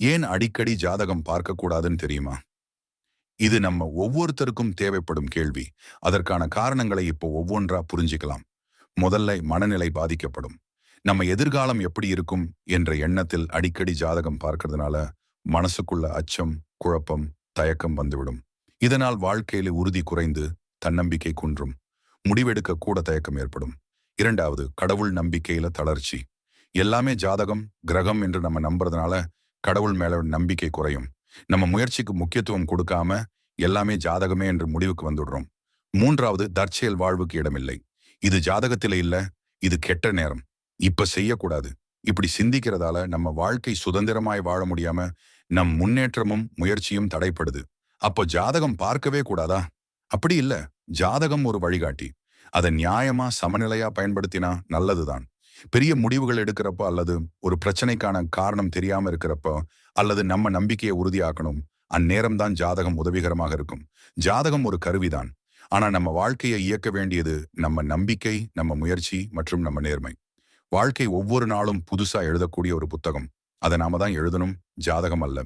ஏன் அடிக்கடி ஜாதகம் பார்க்கக்கூடாதுன்னு தெரியுமா? இது நம்ம ஒவ்வொருத்தருக்கும் தேவைப்படும் கேள்வி. அதற்கான காரணங்களை இப்போ ஒவ்வொன்றா புரிஞ்சுக்கலாம். முதல்ல மனநிலை பாதிக்கப்படும். நம்ம எதிர்காலம் எப்படி இருக்கும் என்ற எண்ணத்தில் அடிக்கடி ஜாதகம் பார்க்கறதுனால மனசுக்குள்ள அச்சம் குழப்பம் தயக்கம் வந்துவிடும். இதனால் வாழ்க்கையில உறுதி குறைந்து தன்னம்பிக்கை குன்றும். முடிவெடுக்க கூட தயக்கம் ஏற்படும். இரண்டாவது கடவுள் நம்பிக்கையில தளர்ச்சி. எல்லாமே ஜாதகம் கிரகம் என்று நம்ம நம்புறதுனால கடவுள் மேல நம்பிக்கை குறையும். நம்ம முயற்சிக்கு முக்கியத்துவம் கொடுக்காம எல்லாமே ஜாதகமே என்று முடிவுக்கு வந்துடுறோம். மூன்றாவது தற்செயல் வாழ்வுக்கு இடமில்லை. இது ஜாதகத்தில இல்ல இது கெட்ட நேரம். இப்ப செய்யக்கூடாது. இப்படி சிந்திக்கிறதால நம்ம வாழ்க்கை சுதந்திரமாய் வாழ முடியாம நம் முன்னேற்றமும் முயற்சியும் தடைப்படுது. அப்போ ஜாதகம் பார்க்கவே கூடாதா? அப்படி இல்ல. ஜாதகம் ஒரு வழிகாட்டி. அதை நியாயமா சமநிலையா பயன்படுத்தினா நல்லதுதான். பெரிய முடிவுகள் எடுக்கிறப்போ அல்லது ஒரு பிரச்சனைக்கான காரணம் தெரியாம இருக்கிறப்போ அல்லது நம்ம நம்பிக்கையை உறுதியாக்கணும் அந்நேரம் தான் ஜாதகம் உதவிகரமாக இருக்கும். ஜாதகம் ஒரு கருவிதான். ஆனா நம்ம வாழ்க்கையை இயக்க வேண்டியது நம்ம நம்பிக்கை நம்ம முயற்சி மற்றும் நம்ம நேர்மை. வாழ்க்கை ஒவ்வொரு நாளும் புதுசா எழுதக்கூடிய ஒரு புத்தகம். அதை நாம தான் எழுதணும் ஜாதகம் அல்ல.